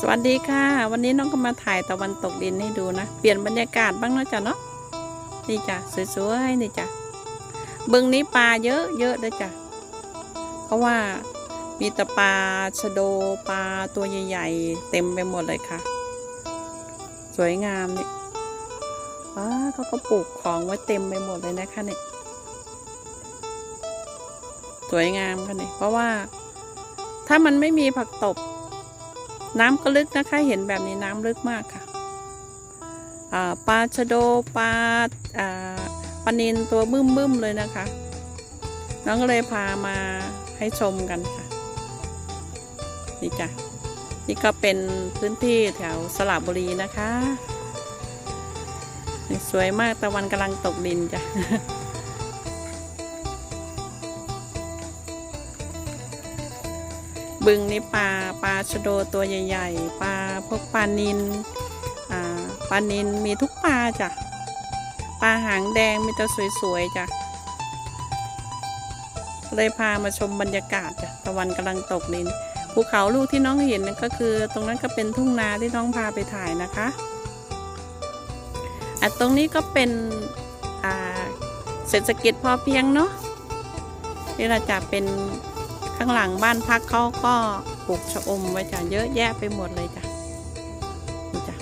สวัสดีค่ะ วันนี้น้องก็มาถ่ายตะวันตกดินให้ดูนะ เปลี่ยนบรรยากาศบ้างนะจ้ะเนาะนี่จ้ะสวยๆนี่จ้ะบึงนี้ปลาเยอะเยอะเลยจ้ะเพราะว่ามีต่ปลาชะโดปลาตัวใหญ่ๆ เต็มไปหมดเลยค่ะ สวยงามนี่ว้าเขาก็ปลูกของไว้เต็มไปหมดเลยนะคะเนี่ยสวยงามค่ะเนี่ยเพราะว่า ถ้ามันไม่มีผักตบ น้ำก็ลึกนะคะ เห็นแบบนี้น้ำลึกมากค่ะปลาชะโดปลาปลานินตัวบึ้มบึ้มๆเลยนะคะ น้องก็เลยพามาให้ชมกันค่ะ นี่จ้ะ นี่ก็เป็นพื้นที่แถวสระบุรีนะคะ สวยมากตะวันกำลังตกดินจ้ะ บึงนี่ปลาปลาชะโดตัวใหญ่ ๆ ปลาพวกปลานินปลานินมีทุกปลาจ้ะ ปลาหางแดงมีแต่สวยๆจ้ะ เลยพามาชมบรรยากาศจ้ะ ตะวันกำลังตกดิน ภูเขาลูกที่น้องเห็นนั่นก็คือ ตรงนั้นก็เป็นทุ่งนาที่น้องพาไปถ่ายนะคะอะตรงนี้ก็เป็นเศรษฐกิจพอเพียงเนาะนี่เราจะเป็น ข้างหลังบ้านพักเขาก็ปลูกชะอมไว้จ้ะเยอะแยะไปหมดเลยจ้ะนี่จ้ะ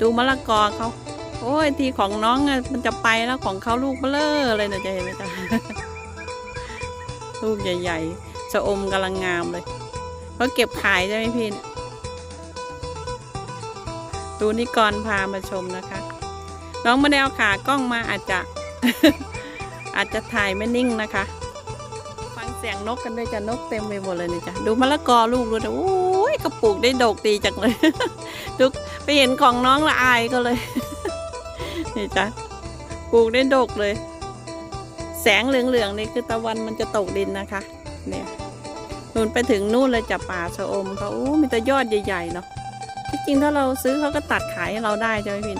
ดูมะละกอเขาโอ้ยทีของน้องอะมันจะไปแล้วของเขาลูกเบลอเลยนะจะเห็นไหมจ๊ะลูกใหญ่ๆชะอมกำลังงามเลยเขาเก็บขายใช่ไหมพี่ดูนี่ก่อนพามาชมนะคะ น้องไม่ได้เอาขากล้องมาอาจจะ อาจจะถ่ายไม่นิ่งนะคะ เสียงนกกันด้วยจ้ะนกเต็มไปหมดเลยนี่จ้ะดูมะละกอลูกดูนะโอ้ยกระปุกได้ดกดีจังเลยดูไปเห็นของน้องละอายก็เลยนี่จ้ะปลูกได้ดกเลย แสงเหลืองๆนี่คือตะวันมันจะตกดินนะคะ เนี่ยนู่นไปถึงนู่นเลยจ้ะป่าชะอมเขาโอ้มีแต่ยอดใหญ่ๆเนาะที่จริงถ้าเราซื้อเขาก็ตัดขายให้เราได้ใช่ไหมพี่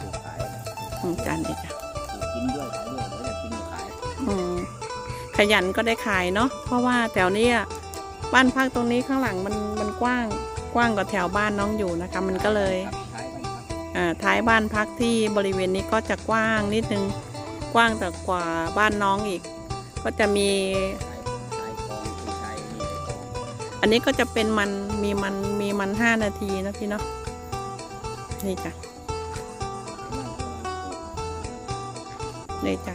ปลูกขายนะอืมจานนี้จ้ ขยันก็ได้ขายเนาะเพราะว่าแถวเนี้ยบ้านพักตรงนี้ข้างหลังมันมันกว้างกว้างกว่าแถวบ้านน้องอยู่นะคะ มันก็เลยครับขายไปครับอ่าท้ายบ้านพักที่บริเวณนี้ก็จะกว้างนิดนึงกว้างแต่กว่าบ้านน้องอีก ก็จะมีขายขายของคือขายนี่เลยของอันนี้ก็จะเป็นมันมีมันมีมันห้านาทีนะพี่เนาะนี่จ้ะนั่นก็นี่จ้ะ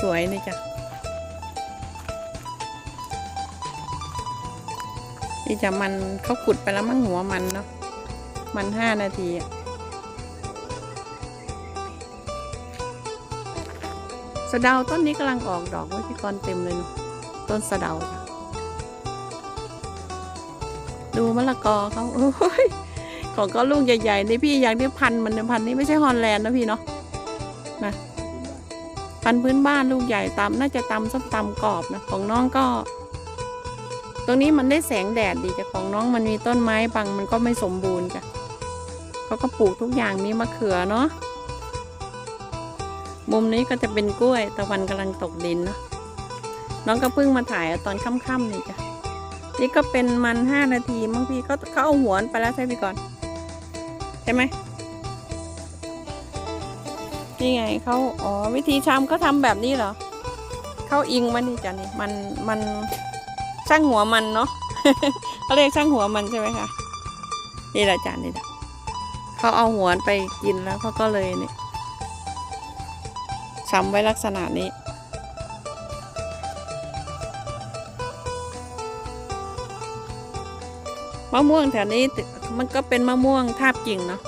สวยๆนี่จ้ะ นี่จะมันเขาขุดไปแล้วมั้งหัวมันเนาะมันห้านาทีอะสะเดาต้นนี้กำลังออกดอกไว้พี่กรเต็มเลยนะต้นสะเดาดูมะละกอเขาโอ้ยของก็ลูกใหญ่ๆนี่พี่อยากได้พันมันเนี่ยพันนี้ไม่ใช่ฮอลแลนด์นะพี่เนาะนะพันพื้นบ้านลูกใหญ่ตำน่าจะตำส้มตำกรอบนะของน้องก็ ตรงนี้มันได้แสงแดดดีจ้ะของน้องมันมีต้นไม้บังมันก็ไม่สมบูรณ์จ้ะเขาก็ปลูกทุกอย่างมีมะเขือเนาะมุมนี้ก็จะเป็นกล้วยตะวันกำลังตกดินเนาะน้องก็เพิ่งมาถ่ายตอนค่ำๆนี่จ้ะนี่ก็เป็นมันห้านาทีมั้งพี่เขาเขาเอาหัวไปแล้วใช่พี่ก่อนใช่ไหมนี่ไงเขาอ๋อวิธีชำเขาทำแบบนี้เหรอเขาอิงมันนี่จ้ะนี่มันมัน ช่างหัวมันเนาะเขาเรียกช่างหัวมันใช่ไหมคะนี่แหละจ้ะนี่แหละเขาเอาหัวไปกินแล้วเขาก็เลยนี่ชำไว้ลักษณะนี้ มะม่วงแถวนี้มันก็เป็นมะม่วงทาบกิ่งเนาะ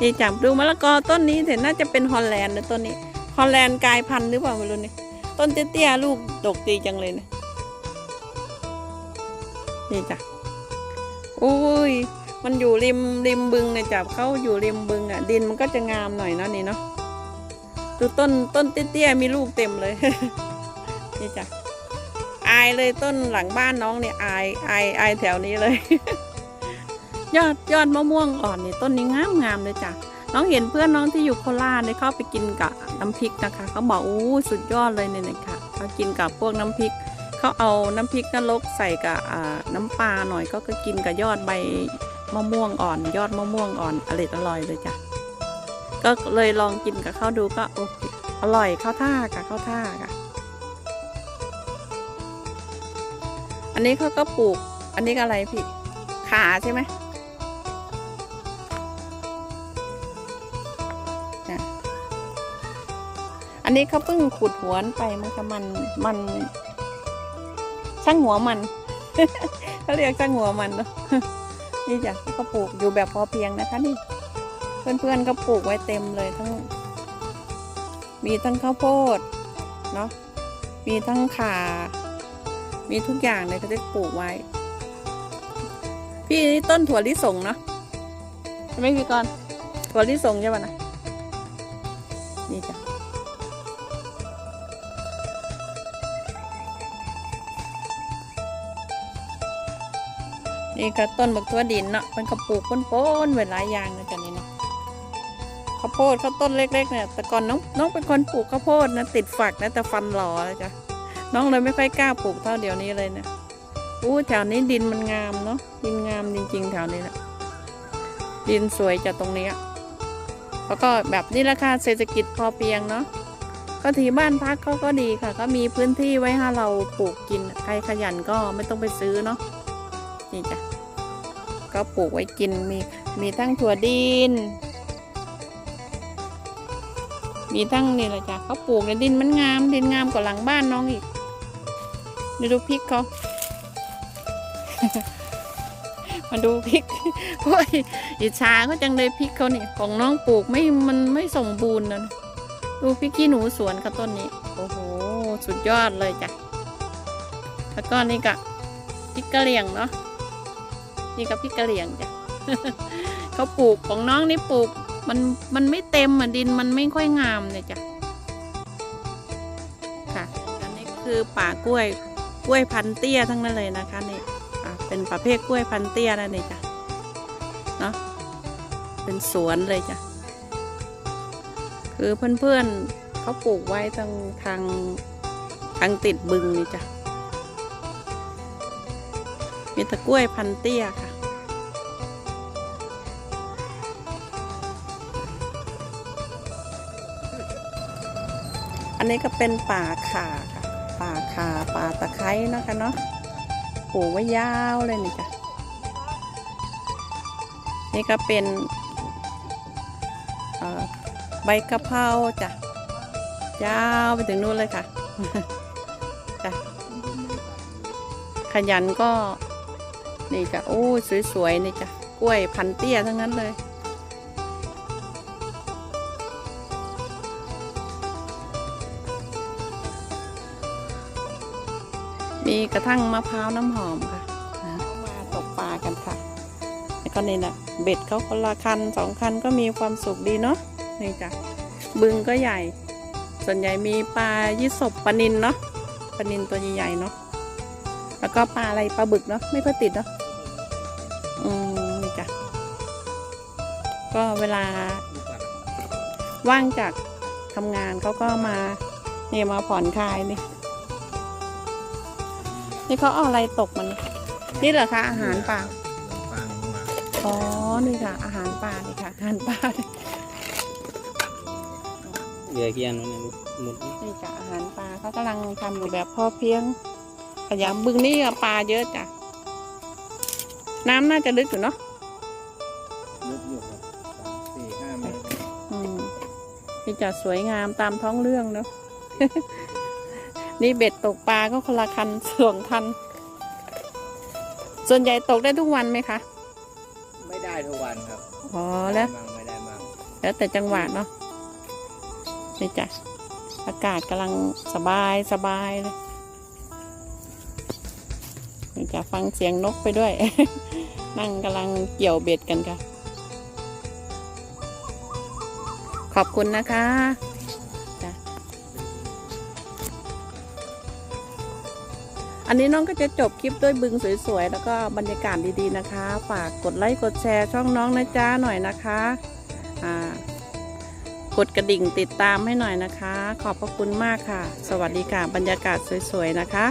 นี่จับดูมะละกอต้นนี้เห็นน่าจะเป็นฮอลแลนด์นะต้นนี้ ฮอลแลนด์กลายพันธุ์หรือเปล่าไม่รู้นี่ ต้นเตี้ยๆลูกดกดีจังเลยเนะนี่จ้ะโอ้ย มันอยู่ริมริมบึงเนี่ยจับเขาอยู่ริมบึงอะ ดินมันก็จะงามหน่อยเนาะนี่เนาะดูต้นต้นเตี้ยๆมีลูกเต็มเลย นี่จ้ะอายเลยต้นหลังบ้านน้องเนี่ยอายอายอายแถวนี้เลย ยอดยอดมะม่วงอ่อนนี่ต้นนี้งามงามเลยจ้ะน้องเห็นเพื่อนน้องที่อยู่โคราชเนี่ยเข้าไปกินกับ น้ำพริกนะคะเขาบอกอู้สุดยอดเลยเนี่ยนะคะเขากินกับพวกน้ำพริกเขาเอาน้ำพริกนรกใส่กับน้ำปลาหน่อยก็ก็กินกับยอดใบมะม่วงอ่อน ยอดมะม่วงอ่อนอร่อยอร่อยเลยจ้ะก็เลยลองกินกับเขาดูก็โอเคอร่อยข้าวท่ากับข้าวท่าค่ะอันนี้เขาก็ปลูก อันนี้อะไรพี่ขาใช่ไหม นนี้เขาเพิ่งขุดหัวนไปมันก็มันมัน ช่างหัวมันเขาเรียกช่างหัวมันเนอะนี่จ้ะเขาก็ปลูกอยู่แบบพอเพียงนะคะนี่ เพื่อนๆก็ปลูกไว้เต็มเลยทั้ง มีทั้งข้าวโพดเนาะมีทั้งข่า มีทุกอย่างเลยเขาได้ปลูกไว้พี่นี่ต้นถั่วลิสงเนาะใช่ไหมพี่กรณ์ถั่วลิสงใช่ปะนะนี่จ้ะ นี่ก็ต้นบักทั่วดินเนาะมันก็ปลูกป้นๆไว้หลายอย่างเลยจ้ะนี่เนาะข้าวโพดข้าวต้นเล็กๆเนี่ยแต่ก่อนน้องน้องเป็นคนปลูกข้าวโพดนะติดฝักนะแต่ฟันหล่อเลยจ้ะน้องเลยไม่ค่อยกล้าปลูกเท่าเดี๋ยวนี้เลยเนี่ยอู้แถวนี้ดินมันงามเนาะดินงามจริงๆ แถวนี้นะดินสวยจากตรงนี้แล้วก็แบบนี่ราคาเศรษฐกิจพอเพียงเนาะก็ที่บ้านพักเขาก็ดีค่ะ ก็มีพื้นที่ไว้ให้เราปลูกกินใครขยันก็ไม่ต้องไปซื้อเนาะนี่จ้ะ ก็ปลูกไว้กินมีมีทั้งถั่วดิน มีทั้งนี่แหละจ้ะเขาปลูกในดินมันงาม ดินงามกว่าหลังบ้านน้องอีกนี่ดูพริกเขามาดูพริกโอ้ยอิจฉาเขาจังเลยพริกเขานี่ของน้องปลูกไม่มันไม่สมบูรณ์นะดูพริกขี้หนูสวนเขาต้นนี้ โอ้โห สุดยอดเลยจ้ะ แล้วก็นี่ก็พริกกระเหรี่ยงเนาะ นี่ก็พริกะเหรี่ยงจ้ะเขาปลูกของน้องนี่ปลูก มันมันไม่เต็มอะดินมันไม่ค่อยงามเลยจ้ะค่ะ อันนี้คือป่ากล้วยกล้วยพันเตี้ยทั้งนั้นเลยนะคะนี่อะเป็นประเภทกล้วยพันเตี้ยนั่นเองจ้ะเนาะเป็นสวนเลยจ้ะคือเพื่อนๆเขาปลูกไว้ทางทางทางติดบึงนี่จ้ะ มีแตะกล้วยพันเตี้ยค่ะ อันนี้ก็เป็นป่าขาค่ะ ป่าขาป่าตะไคร้นะคะเนาะปลูกไว้ยาวเลยนี่จ้ะนี่ก็เป็นใบกะเพราจ้ะ ยาวไปถึงนู่นเลยค่ะ จ้ะขยันก็ นี่จ้ะโอ้ยสวยๆนี่จ้ะกล้วยพันเตี้ยทั้งนั้นเลยมีกระทั่งมะพร้าวน้ำหอมค่ะนะมาตกปลากันค่ะแล้วก็นี่นะเบ็ดเขาคนละคันสองคันก็มีความสุขดีเนาะนี่จ้ะบึงก็ใหญ่ ส่วนใหญ่มีปลายี่สบปลานินเนาะปลานินตัวใหญ่ๆเนาะ แล้วก็ปลาอะไรปลาบึกเนาะไม่ค่อยติดเนาะอืมนี่จ้ะก็เวลา ว่างจากทำงานเขาก็มาเนี่ยมาผ่อนคลายนี่ นี่เขาเอาอะไรตกมัน นี่เหรอคะอาหารป่าฟางมาอ๋อ นี่ค่ะ อาหารป่านี่ค่ะ อาหารป่าเหลือเกียนไว้ในหมดนี่จ้ะอาหารปลาเขากำลังทำอยู่แบบพอเพียง ขยะบึงนี่ก็ปลาเยอะจ้ะ น้ำน่าจะลึกอยู่เนาะลึกอยู่ครับสามสี่ห้าเมตรอืมนี่จะสวยงามตามท้องเรื่องเนาะ นี่เบ็ดตกปลาก็คนละคันสองคัน ส่วนใหญ่ตกได้ทุกวันไหมคะ ไม่ได้ทุกวันครับ อ๋อแล้ว ได้มั่งไม่ได้มั่งแล้วแต่จังหวะเนาะนี่จ้ะ อากาศกำลังสบายสบายเลย นี่จะฟังเสียงนกไปด้วย นั่งกำลังเกี่ยวเบ็ดกันค่ะ ขอบคุณนะคะอันนี้น้องก็จะจบคลิปด้วยบึงสวยๆ แล้วก็บรรยากาศดีๆนะคะ ฝากกดไลค์กดแชร์ช่องน้องนะจ๊ะหน่อยนะคะอ่ากดกระดิ่งติดตามให้หน่อยนะคะ ขอบพระคุณมากค่ะ สวัสดีค่ะบรรยากาศสวยๆนะคะ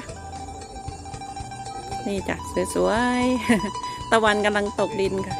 นี่จ้ะสวยๆ ตะวันกำลังตกดินค่ะ